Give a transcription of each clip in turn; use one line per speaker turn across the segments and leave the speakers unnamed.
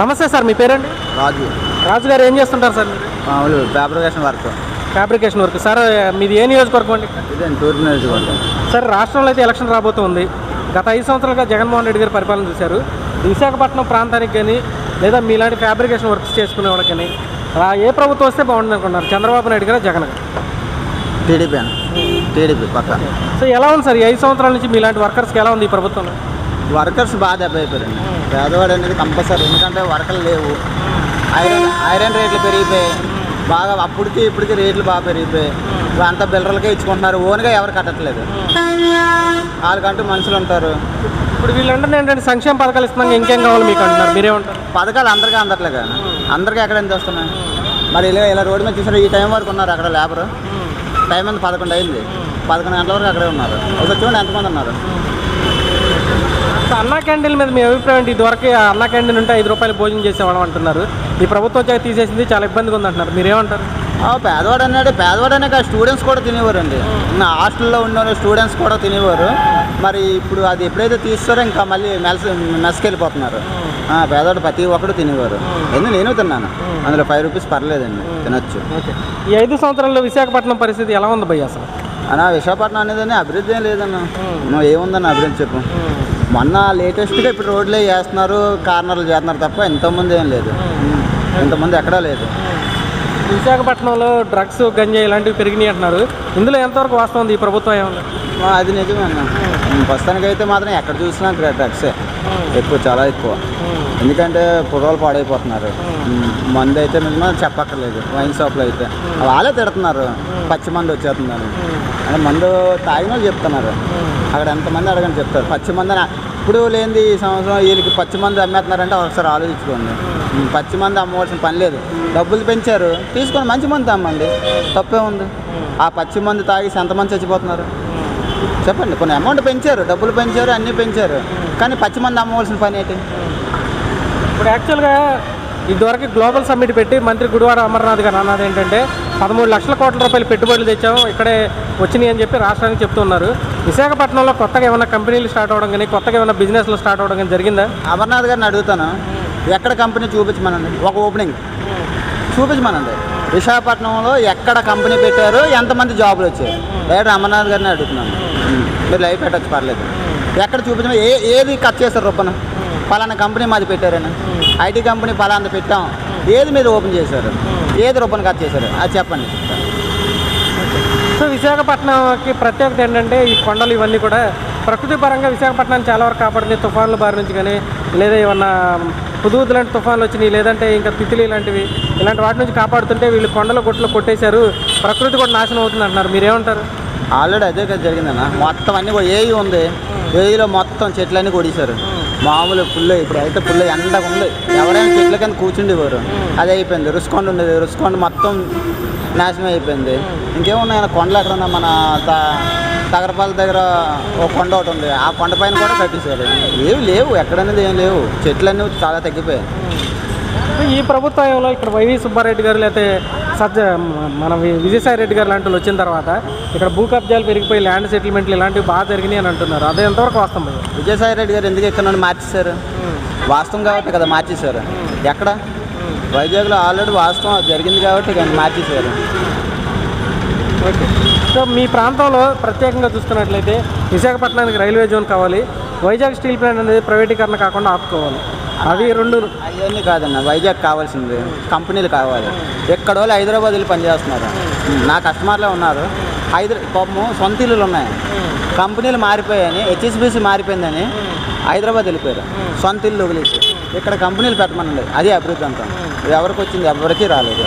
నమస్తే సార్ మీ పేరండి?
రాజు.
రాజు గారు ఏం చేస్తుంటారు సార్ మీరు?
మామూలు fabrication work
fabrication work sir మీది ఏ నియోజకవర్గం అండి?
ఇదే తూర్పు నియోజకవర్గం.
సార్ రాష్ట్రంలో అయితే ఎలక్షన్ రాబోతుంది. గత ఐదు సంవత్సరాలుగా జగన్మోహన్ రెడ్డి గారు పరిపాలన చూశారు. విశాఖపట్నం ప్రాంతానికి కానీ లేదా మీలాంటి ఫ్యాబ్రికేషన్ వర్క్స్ చేసుకునే వాళ్ళకి కానీ ఏ ప్రభుత్వం వస్తే బాగుంటుంది అనుకున్నారు చంద్రబాబు నాయుడు గారు జగన్ గారు?
టీడీపీ అని టీడీపీ పక్క.
సో ఎలా ఉంది సార్ ఈ ఐదు సంవత్సరాల నుంచి మీలాంటి వర్కర్స్కి ఎలా ఉంది ఈ ప్రభుత్వంలో?
వర్కర్స్ బాగా దెబ్బ అయిపోయారండి. పేదవాడు అనేది కంపల్సరీ ఎందుకంటే వర్కర్లు లేవు. ఐరన్ ఐరన్ రేట్లు పెరిగిపోయాయి. బాగా అప్పటికి ఇప్పటికి రేట్లు బాగా పెరిగిపోయాయి. అంతా బిల్లర్లకే ఇచ్చుకుంటున్నారు. ఓన్గా ఎవరు కట్టట్లేదు. వాళ్ళకంటూ మనుషులు ఉంటారు.
ఇప్పుడు వీళ్ళంటే ఏంటంటే సంక్షేమ పథకాలు ఇస్తున్నాం ఇంకేం కావాలి మీకు అంటున్నారు? మీరేమంటారు
పథకాలు అందరికీ అందట్లే కదా అందరికీ ఎక్కడ ఎంత వస్తున్నాయి? మరి ఇలా ఇలా రోడ్డు మీద చూసారు? ఈ టైం వరకు ఉన్నారు అక్కడ లేబరు. టైం అంతా పదకొండు అయింది. పదకొండు గంటల వరకు అక్కడే ఉన్నారు. ఒకసారి చూడండి ఎంతమంది ఉన్నారు?
అన్నా క్యాంటీన్ మీద మీ అభిప్రాయం ఏంటి? ఇదివరకు ఆ అన్నా క్యాంటీన్ ఉంటే ఐదు రూపాయలు భోజనం చేసేవాళ్ళం అంటున్నారు. ఈ ప్రభుత్వం వచ్చాక తీసేసింది చాలా ఇబ్బందిగా ఉంది అంటున్నారు మీరేమంటారు?
ఆ, పేదవాడు అన్నాడు. పేదవాడు అనే కాదు స్టూడెంట్స్ కూడా తినేవారండి. నా హాస్టల్లో ఉన్న స్టూడెంట్స్ కూడా తినేవారు. మరి ఇప్పుడు అది ఎప్పుడైతే తీస్తారో ఇంకా మళ్ళీ మెల్స్ మెస్కి వెళ్ళిపోతున్నారు ఆ, పేదవాడు ప్రతి ఒక్కడు తినేవారు. ఎందుకు? నేను తిన్నాను. అందులో ఫైవ్ రూపీస్ పర్లేదండి. తినొచ్చు.
ఈ ఐదు సంవత్సరాల్లో విశాఖపట్నం పరిస్థితి ఎలా ఉంది భయ్య అసలు?
అన్నా విశాఖపట్నం అనేది అభివృద్ధి ఏం లేదన్న. నువ్వు ఏముందన్న అభివృద్ధి చెప్పు. మొన్న లేటెస్ట్గా ఇప్పుడు రోడ్లే వేస్తున్నారు కార్నర్లు చేస్తున్నారు తప్ప ఇంతకుముందు ఏం లేదు. ఇంతకుముందు ఎక్కడా లేదు.
విశాఖపట్నంలో డ్రగ్స్ గంజా ఇలాంటివి పెరిగినాయి అంటున్నారు. ఇందులో ఎంతవరకు వాస్తవం ఉంది? ఈ ప్రభుత్వం ఏమన్నా
అది నిజమే అన్న. ప్రస్తుతానికి అయితే మాత్రం ఎక్కడ చూసినా డ్రగ్సే. ఎక్కువ చాలా ఎక్కువ. ఎందుకంటే కుర్రోలు పాడైపోతున్నారు. మందు అయితే నిజమా చెప్పక్కర్లేదు. వైన్ షాప్లో అయితే. వాళ్ళే తిడుతున్నారు. పచ్చి మందు వచ్చేస్తుందని. అంటే మందు తాగిన చెప్తున్నారు. అక్కడ ఎంతమంది అడగని చెప్తారు. పచ్చి మంది అని. ఇప్పుడు లేనిది ఈ సంవత్సరం వీళ్ళకి పచ్చి మందు అమ్మేస్తున్నారంటే ఒకసారి ఆలోచించుకోండి. పచ్చి మందు అమ్మవలసిన పని లేదు. డబ్బులు పెంచారు. తీసుకొని మంచి మందు అమ్మండి తప్పే ఉంది. ఆ పచ్చి మందు తాగేసి ఎంతమంది చచ్చిపోతున్నారు? చెప్పండి కొన్ని అమౌంట్ పెంచారు డబ్బులు పెంచారు అన్నీ పెంచారు. కానీ పచ్చి మంది అమ్మవలసిన పని ఏంటి?
ఇప్పుడు యాక్చువల్గా ఇదివరకు గ్లోబల్ సమ్మిట్ పెట్టి మంత్రి గుడివాడ అమర్నాథ్ గారు అన్నది ఏంటంటే పదమూడు లక్షల కోట్ల రూపాయలు పెట్టుబడులు తెచ్చాము ఇక్కడే వచ్చినాయి అని చెప్పి రాష్ట్రానికి చెప్తున్నారు. విశాఖపట్నంలో కొత్తగా ఏమైనా కంపెనీలు స్టార్ట్ అవ్వడం కానీ కొత్తగా ఏమైనా బిజినెస్లు స్టార్ట్ అవ్వడం కానీ జరిగిందా?
అమర్నాథ్ గారిని అడుగుతాను. ఎక్కడ కంపెనీ చూపించమనండి? ఒక ఓపెనింగ్ చూపించమనండి. విశాఖపట్నంలో ఎక్కడ కంపెనీ పెట్టారు? ఎంతమంది జాబులు వచ్చాయి? డైరెక్ట్ అమర్నాథ్ గారిని అడుగుతున్నాను. మీరు లైవ్ పెట్టచ్చు పర్లేదు. ఎక్కడ చూపించిన ఏ ఏది కట్ చేస్తారు రొప్పన? పలానా కంపెనీ మాది పెట్టారని? ఐటీ కంపెనీ పలానా పెట్టాం. ఏది మీరు ఓపెన్ చేశారు? ఏది రొప్పన కట్ చేశారు? అది చెప్పండి.
సో విశాఖపట్నంకి ప్రత్యేకత ఏంటంటే ఈ కొండలు ఇవన్నీ కూడా ప్రకృతి పరంగా విశాఖపట్నం చాలా వరకు కాపాడుతుంది తుఫాన్ల బారి నుంచి కానీ లేదా ఏమన్నా హుదూద్ లాంటి తుఫాన్లు వచ్చినాయి లేదంటే ఇంకా తిత్లీ లాంటివి ఇలాంటి వాటి నుంచి కాపాడుతుంటే వీళ్ళు కొండల గుట్లు కొట్టేశారు. ప్రకృతి కూడా నాశనం అవుతుంది అంటున్నారు. మీరేమంటారు?
ఆల్రెడీ అదే కదా జరిగిందన్న. మొత్తం అన్ని కూడా ఉంది. ఏఈలో మొత్తం చెట్లన్నీ కొడేశారు. మామూలు ఫుల్ ఇప్పుడు అయితే ఫుల్ ఎండగా ఉంది. ఎవరైనా చెట్ల కింద కూర్చుండేవారు. అది అయిపోయింది. రుసుకొండ ఉండేది. రుసుకొండ మొత్తం నాశనం అయిపోయింది. ఇంకేమున్నాయి కొండలు ఎక్కడ మన తగరపాల దగ్గర ఒక కొండ ఒకటి ఉంది. ఆ కొండ పైన కూడా కట్టేశారు. ఏవి లేవు. ఎక్కడనేది ఏం లేవు. చెట్లన్నీ చాలా తగ్గిపోయాయి.
ఈ ప్రభుత్వంలో ఇక్కడ వైవి సుబ్బారెడ్డి గారు లేకపోతే సజ్జ మన విజయసాయి రెడ్డి గారు లాంటి వచ్చిన తర్వాత ఇక్కడ భూ కబ్జాలు పెరిగిపోయి ల్యాండ్ సెటిల్మెంట్లు ఇలాంటివి బాగా జరిగినాయి అని అంటున్నారు. అదే ఎంతవరకు వాస్తవం?
విజయసాయి రెడ్డి గారు ఎందుకు ఇక్కడ నుండి మార్చేశారు? వాస్తవం కాబట్టి కదా మార్చేశారు. ఎక్కడ? వైజాగ్లో ఆల్రెడీ వాస్తవం జరిగింది కాబట్టి కానీ మార్చేశారు.
ఓకే. సో మీ ప్రాంతంలో ప్రత్యేకంగా చూసుకున్నట్లయితే విశాఖపట్నానికి రైల్వే జోన్ కావాలి. వైజాగ్ స్టీల్ ప్లాంట్ అనేది ప్రైవేటీకరణ కాకుండా ఆపుకోవాలి. అవి రెండు
అవన్నీ కాదన్న వైజాగ్ కావాల్సింది కంపెనీలు కావాలి. ఎక్కడ వాళ్ళు హైదరాబాద్ వెళ్ళి పనిచేస్తున్నారు నా కస్టమర్లే ఉన్నారు. హైదరా పాపము సొంత ఇల్లులు ఉన్నాయి. కంపెనీలు మారిపోయాయని హెచ్ఎస్బిసి మారిపోయిందని హైదరాబాద్ వెళ్ళిపోయారు. సొంత ఇల్లు వదిలేసి. ఇక్కడ కంపెనీలు పెట్టమనండి. అది అభివృద్ధి అంతా. ఎవరికి వచ్చింది ఎవరికి రాలేదు.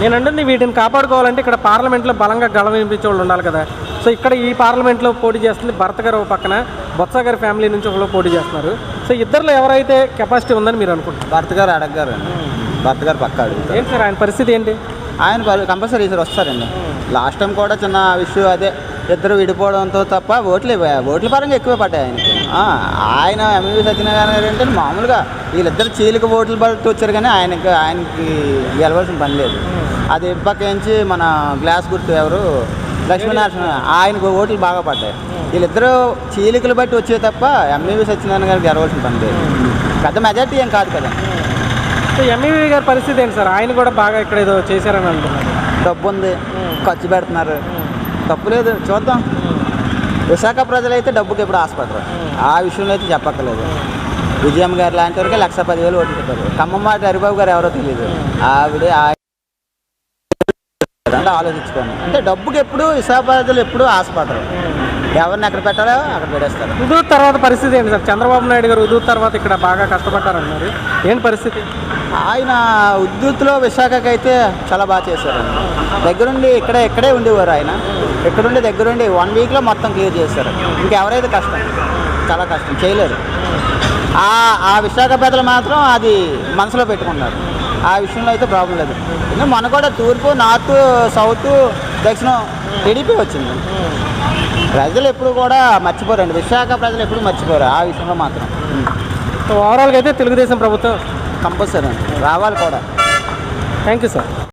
నేను అంటుంది వీటిని కాపాడుకోవాలంటే ఇక్కడ పార్లమెంట్లో బలంగా గళం వినిపించే వాళ్ళు ఉండాలి కదా. సో ఇక్కడ ఈ పార్లమెంట్లో పోటీ చేస్తుంది భరత్ గారు ఒక పక్కన బొత్స గారి ఫ్యామిలీ నుంచి ఒకళ్ళు పోటీ చేస్తున్నారు. సో ఇద్దరిలో ఎవరైతే కెపాసిటీ ఉందని మీరు అనుకుంటున్నారు?
భర్త గారు అడగగారు భర్త గారు పక్క అడుగుతారు.
ఏంటి సార్ ఆయన పరిస్థితి ఏంటి?
ఆయన కంపల్సరీ ఈసారి వస్తారండి. లాస్ట్ టైం కూడా చిన్న ఇష్యూ అదే ఇద్దరు విడిపోవడంతో తప్ప ఓట్లు ఓట్ల పరంగా ఎక్కువే పడ్డాయి ఆయనకి. ఆయన ఎంవి సత్యనారాయణ గారు ఏంటంటే మామూలుగా వీళ్ళిద్దరు చీలిక ఓట్లు బట్టి వచ్చారు కానీ ఆయనకి ఆయనకి గెలవాల్సిన పని లేదు. అది నుంచి మన గ్లాస్ గుర్తు ఎవరు? లక్ష్మీనరసింహ ఆయనకు ఓట్లు బాగా పడ్డాయి. వీళ్ళిద్దరూ చీలికలు బట్టి వచ్చే తప్ప ఎంఈవి సత్యనారాయణ గారికి గెలవాల్సిన పని లేదు. పెద్ద మెజార్టీ ఏం కాదు కదా.
సో ఎంఈవి గారి పరిస్థితి ఏంటి సార్? ఆయన కూడా బాగా ఇక్కడ ఏదో చేశారని అంటున్నారు.
డబ్బు ఉంది ఖర్చు పెడుతున్నారు. తప్పు లేదు చూద్దాం. విశాఖ ప్రజలైతే డబ్బుకి ఎప్పుడు ఆశపడరు. ఆ విషయంలో అయితే చెప్పక్కర్లేదు. విజయమ్మ గారు లాంటి వరకే లక్ష పదివేలు ఓట్లు పెట్టారు. ఖమ్మంమాట హరిబాబు గారు ఎవరో తెలియదు ఆవిడ అంటే ఆలోచించుకోండి. అంటే డబ్బుకి ఎప్పుడు విశాఖ ప్రజలు ఎప్పుడు ఆశపడరు. ఎవరిని ఎక్కడ పెట్టాలో అక్కడ పెట్టేస్తారు.
హుదూద్ తర్వాత పరిస్థితి ఏంటి సార్? చంద్రబాబు నాయుడు గారు హుదూద్ తర్వాత ఇక్కడ బాగా కష్టపడ్డారన్నారు ఏంటి పరిస్థితి?
ఆయన ఉద్యుత్తులో విశాఖకి అయితే చాలా బాగా చేశారు దగ్గరుండి ఇక్కడే ఇక్కడే ఉండేవారు ఆయన. ఇక్కడుండి దగ్గరుండి వన్ వీక్లో మొత్తం క్లియర్ చేశారు. ఇంకెవరైతే కష్టం? చాలా కష్టం. చేయలేరు ఆ ఆ విశాఖ పెద్దలు మాత్రం అది మనసులో పెట్టుకున్నారు ఆ విషయంలో అయితే ప్రాబ్లం లేదు. ఎందుకంటే మన కూడా తూర్పు నార్త్ సౌత్ దక్షిణం టీడీపీ వచ్చింది. ప్రజలు ఎప్పుడు కూడా మర్చిపోరండి విశాఖ ప్రజలు ఎప్పుడు మర్చిపోరు ఆ విషయంలో మాత్రం.
సో ఓవరాల్గా అయితే తెలుగుదేశం ప్రభుత్వం
కంపల్సరీ రావాలి కూడా.
Thank you sir